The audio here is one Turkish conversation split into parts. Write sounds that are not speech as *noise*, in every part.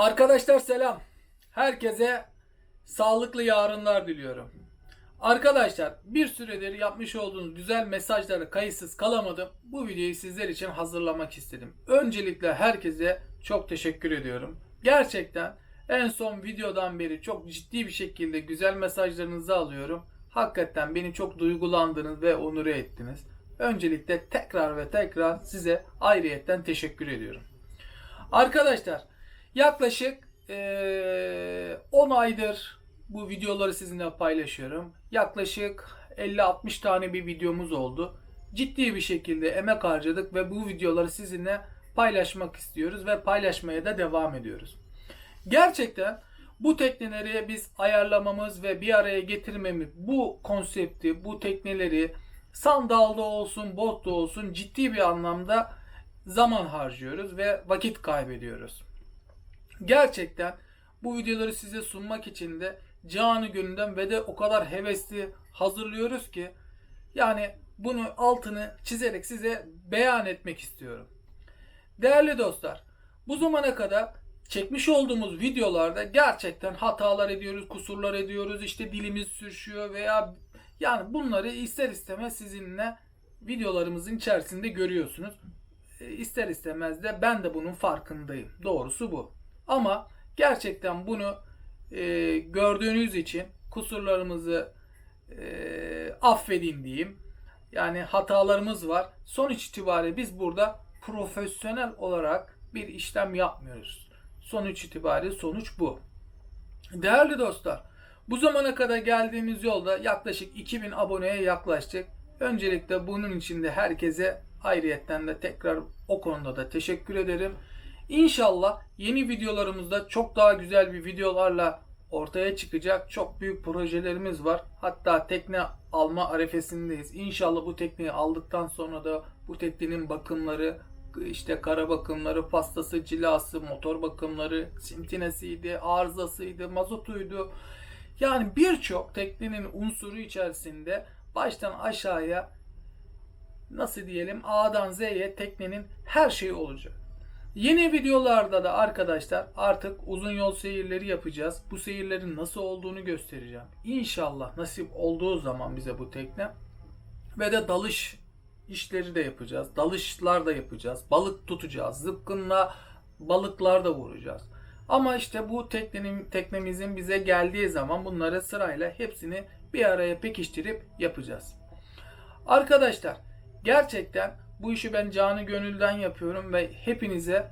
Arkadaşlar selam. Herkese sağlıklı yarınlar diliyorum. Arkadaşlar bir süredir yapmış olduğunuz güzel mesajlara kayıtsız kalamadım. Bu videoyu sizler için hazırlamak istedim. Öncelikle herkese çok teşekkür ediyorum. Gerçekten en son videodan beri çok ciddi bir şekilde güzel mesajlarınızı alıyorum. Hakikaten beni çok duygulandınız ve onure ettiniz. Öncelikle tekrar ve tekrar size ayrıyetten teşekkür ediyorum. Arkadaşlar yaklaşık eee, 10 aydır bu videoları sizinle paylaşıyorum. Yaklaşık 50-60 tane bir videomuz oldu. Ciddi bir şekilde emek harcadık ve bu videoları sizinle paylaşmak istiyoruz ve paylaşmaya da devam ediyoruz. Gerçekten bu tekneleri biz ayarlamamız ve bir araya getirmemiz, bu konsepti, bu tekneleri sandalda olsun, botta olsun ciddi bir anlamda zaman harcıyoruz ve vakit kaybediyoruz. Gerçekten bu videoları size sunmak için de canı gönülden ve de o kadar hevesli hazırlıyoruz ki yani bunu altını çizerek size beyan etmek istiyorum. Değerli dostlar, bu zamana kadar çekmiş olduğumuz videolarda gerçekten hatalar ediyoruz, kusurlar ediyoruz, işte dilimiz sürüşüyor veya yani bunları ister istemez sizinle videolarımızın içerisinde görüyorsunuz. E, İster istemez de ben de bunun farkındayım. Doğrusu bu. Ama gerçekten bunu e, gördüğünüz için kusurlarımızı e, affedin diyeyim. Yani hatalarımız var. Sonuç itibariyle biz burada profesyonel olarak bir işlem yapmıyoruz. Sonuç itibariyle sonuç bu. Değerli dostlar, bu zamana kadar geldiğimiz yolda yaklaşık 2000 aboneye yaklaştık. Öncelikle bunun için de herkese ayrıyetten de tekrar o konuda da teşekkür ederim. İnşallah yeni videolarımızda çok daha güzel bir videolarla ortaya çıkacak çok büyük projelerimiz var. Hatta tekne alma arefesindeyiz. İnşallah bu tekneyi aldıktan sonra da bu teknenin bakımları, işte kara bakımları, pastası, cilası, motor bakımları, simtinesiydi, arızasıydı, mazotuydu. Yani birçok teknenin unsuru içerisinde baştan aşağıya nasıl diyelim A'dan Z'ye teknenin her şeyi olacak. Yeni videolarda da arkadaşlar artık uzun yol seyirleri yapacağız. Bu seyirlerin nasıl olduğunu göstereceğim. İnşallah nasip olduğu zaman bize bu tekne ve de dalış işleri de yapacağız. Dalışlar da yapacağız. Balık tutacağız. Zıpkınla balıklar da vuracağız. Ama işte bu teknenin teknemizin bize geldiği zaman bunları sırayla hepsini bir araya pekiştirip yapacağız. Arkadaşlar gerçekten bu işi ben canı gönülden yapıyorum ve hepinize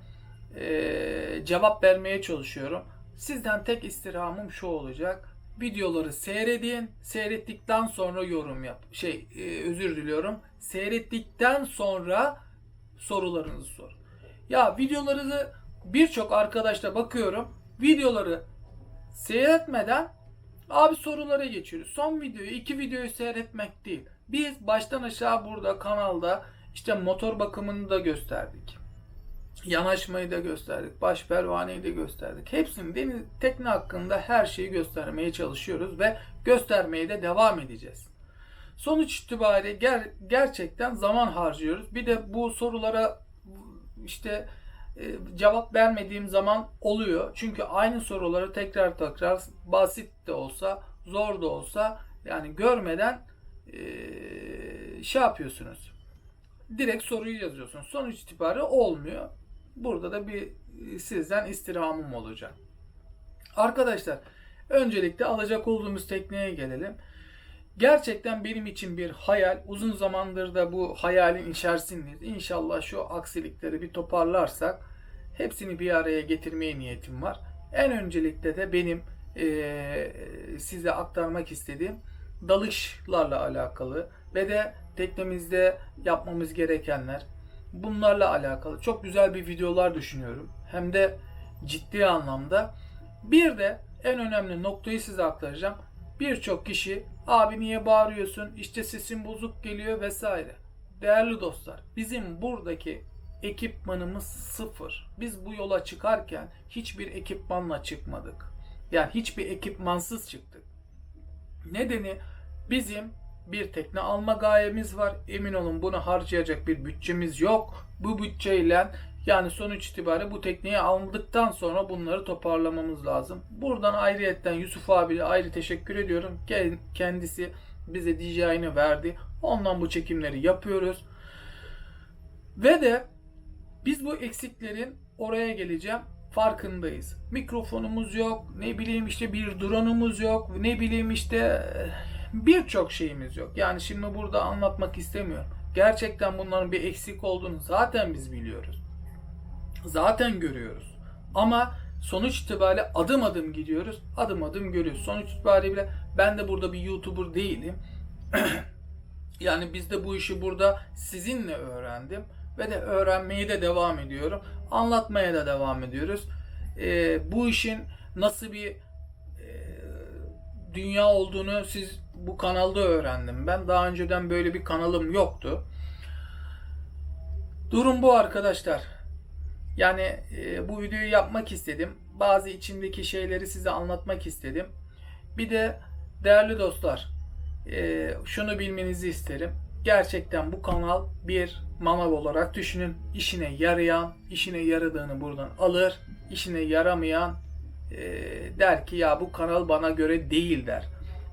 eee, cevap vermeye çalışıyorum. Sizden tek istirhamım şu olacak. Videoları seyredin. Seyrettikten sonra yorum yap. Şey eee, özür diliyorum. Seyrettikten sonra sorularınızı sorun. Ya videolarınızı birçok arkadaşla bakıyorum. Videoları seyretmeden abi sorulara geçiyoruz. Son videoyu, iki videoyu seyretmek değil. Biz baştan aşağı burada kanalda işte motor bakımını da gösterdik. Yanaşmayı da gösterdik. Baş pervaneyi de gösterdik. Hepsini deniz tekne hakkında her şeyi göstermeye çalışıyoruz ve göstermeye de devam edeceğiz. Sonuç itibariyle ger- gerçekten zaman harcıyoruz. Bir de bu sorulara işte e, cevap vermediğim zaman oluyor. Çünkü aynı soruları tekrar tekrar basit de olsa, zor da olsa yani görmeden e, şey yapıyorsunuz. Direkt soruyu yazıyorsunuz. Sonuç itibariyle olmuyor. Burada da bir e, sizden istirhamım olacak. Arkadaşlar öncelikle alacak olduğumuz tekneye gelelim. Gerçekten benim için bir hayal. Uzun zamandır da bu hayalin içerisindeyiz. İnşallah şu aksilikleri bir toparlarsak hepsini bir araya getirmeye niyetim var. En öncelikle de benim eee, size aktarmak istediğim dalışlarla alakalı ve de teknemizde yapmamız gerekenler bunlarla alakalı çok güzel bir videolar düşünüyorum. Hem de ciddi anlamda. Bir de en önemli noktayı size aktaracağım. Birçok kişi abi niye bağırıyorsun işte sesin bozuk geliyor vesaire. Değerli dostlar bizim buradaki ekipmanımız sıfır. Biz bu yola çıkarken hiçbir ekipmanla çıkmadık. Yani hiçbir ekipmansız çıktık. Nedeni bizim bir tekne alma gayemiz var. Emin olun bunu harcayacak bir bütçemiz yok. Bu bütçeyle Yani sonuç itibariyle bu tekniği aldıktan sonra bunları toparlamamız lazım. Buradan ayrıyetten Yusuf abiye ayrı teşekkür ediyorum. Ke- Kendisi bize DJI'ni verdi. Ondan bu çekimleri yapıyoruz. Ve de biz bu eksiklerin oraya geleceğim farkındayız. Mikrofonumuz yok, ne bileyim işte bir drone'umuz yok, ne bileyim işte birçok şeyimiz yok. Yani şimdi burada anlatmak istemiyorum. Gerçekten bunların bir eksik olduğunu zaten biz biliyoruz. Zaten görüyoruz. Ama sonuç itibariyle adım adım gidiyoruz. Adım adım görüyoruz. Sonuç itibariyle ben de burada bir YouTuber değilim. *clears throat* yani biz de bu işi burada sizinle öğrendim ve de öğrenmeye de devam ediyorum. Anlatmaya da devam ediyoruz. Ee, bu işin nasıl bir e, dünya olduğunu siz bu kanalda öğrendim. Ben daha önceden böyle bir kanalım yoktu. Durum bu arkadaşlar. Yani e, bu videoyu yapmak istedim. Bazı içimdeki şeyleri size anlatmak istedim. Bir de değerli dostlar, e, şunu bilmenizi isterim. Gerçekten bu kanal bir manav olarak düşünün. İşine yarayan, işine yaradığını buradan alır. İşine yaramayan e, der ki ya bu kanal bana göre değil der.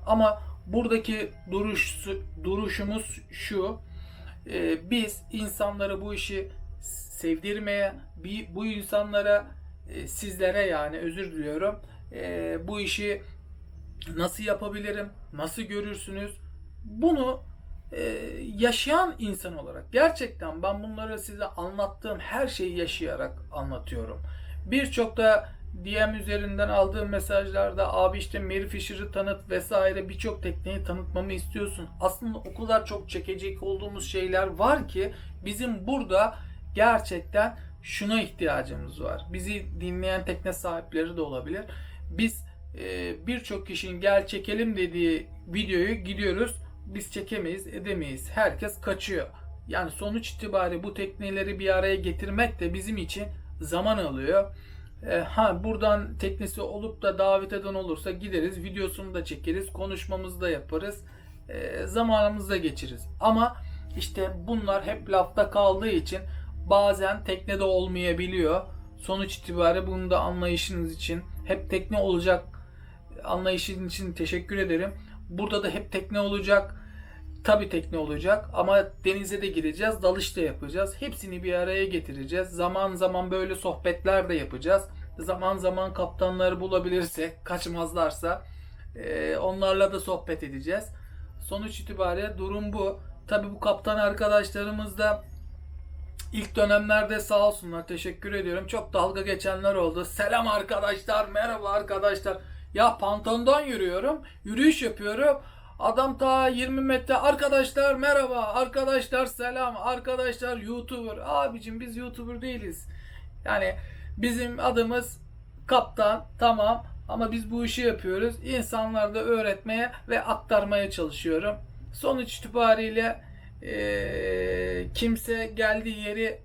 Ama buradaki duruş, duruşumuz şu. e, biz insanlara bu işi sevdirmeye, bir, bu insanlara e, sizlere yani özür diliyorum. e, bu işi nasıl yapabilirim? Nasıl görürsünüz? Bunu e, yaşayan insan olarak gerçekten ben bunları size anlattığım her şeyi yaşayarak anlatıyorum. Birçok da DM üzerinden aldığım mesajlarda abi işte Mary Fisher'ı tanıt vesaire birçok tekneyi tanıtmamı istiyorsun. Aslında o kadar çok çekecek olduğumuz şeyler var ki bizim burada gerçekten şuna ihtiyacımız var. Bizi dinleyen tekne sahipleri de olabilir. Biz e, birçok kişinin gel çekelim dediği videoyu gidiyoruz. Biz çekemeyiz, edemeyiz. Herkes kaçıyor. Yani sonuç itibariyle bu tekneleri bir araya getirmek de bizim için zaman alıyor. E, ha buradan teknesi olup da davet eden olursa gideriz, videosunu da çekeriz, konuşmamızı da yaparız. E, zamanımızı da geçiririz. Ama işte bunlar hep lafta kaldığı için bazen teknede olmayabiliyor. Sonuç itibariyle bunu da anlayışınız için hep tekne olacak anlayışın için teşekkür ederim. Burada da hep tekne olacak. Tabi tekne olacak ama denize de gireceğiz, dalış da yapacağız. Hepsini bir araya getireceğiz. Zaman zaman böyle sohbetler de yapacağız. Zaman zaman kaptanları bulabilirsek, kaçmazlarsa e, onlarla da sohbet edeceğiz. Sonuç itibariyle durum bu. Tabi bu kaptan arkadaşlarımız da ilk dönemlerde sağ olsunlar teşekkür ediyorum. Çok dalga geçenler oldu. Selam arkadaşlar, merhaba arkadaşlar. Ya pantondan yürüyorum, yürüyüş yapıyorum. Adam ta 20 metre arkadaşlar merhaba, arkadaşlar selam, arkadaşlar YouTuber. Abicim biz YouTuber değiliz. Yani bizim adımız kaptan tamam ama biz bu işi yapıyoruz. İnsanlara da öğretmeye ve aktarmaya çalışıyorum. Sonuç itibariyle eee, kimse geldiği yeri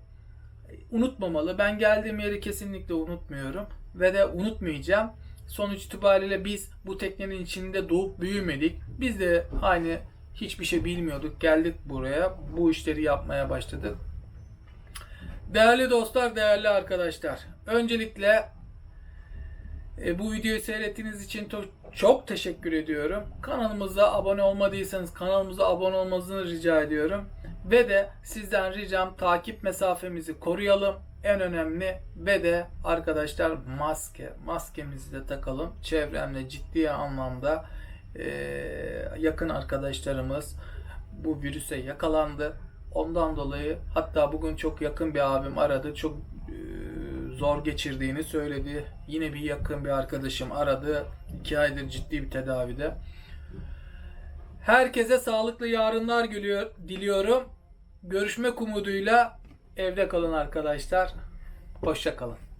unutmamalı. Ben geldiğim yeri kesinlikle unutmuyorum ve de unutmayacağım. Sonuç itibariyle biz bu teknenin içinde doğup büyümedik. Biz de aynı hiçbir şey bilmiyorduk. Geldik buraya. Bu işleri yapmaya başladık. Değerli dostlar, değerli arkadaşlar. Öncelikle e, bu videoyu seyrettiğiniz için çok teşekkür ediyorum. Kanalımıza abone olmadıysanız kanalımıza abone olmanızı rica ediyorum. Ve de sizden ricam takip mesafemizi koruyalım. En önemli ve de arkadaşlar maske. Maskemizi de takalım. Çevremde ciddi anlamda e, yakın arkadaşlarımız bu virüse yakalandı. Ondan dolayı hatta bugün çok yakın bir abim aradı. Çok e, zor geçirdiğini söyledi. Yine bir yakın bir arkadaşım aradı. İki aydır ciddi bir tedavide. Herkese sağlıklı yarınlar gülüyor, diliyorum. Görüşmek umuduyla evde kalın arkadaşlar. Hoşça kalın.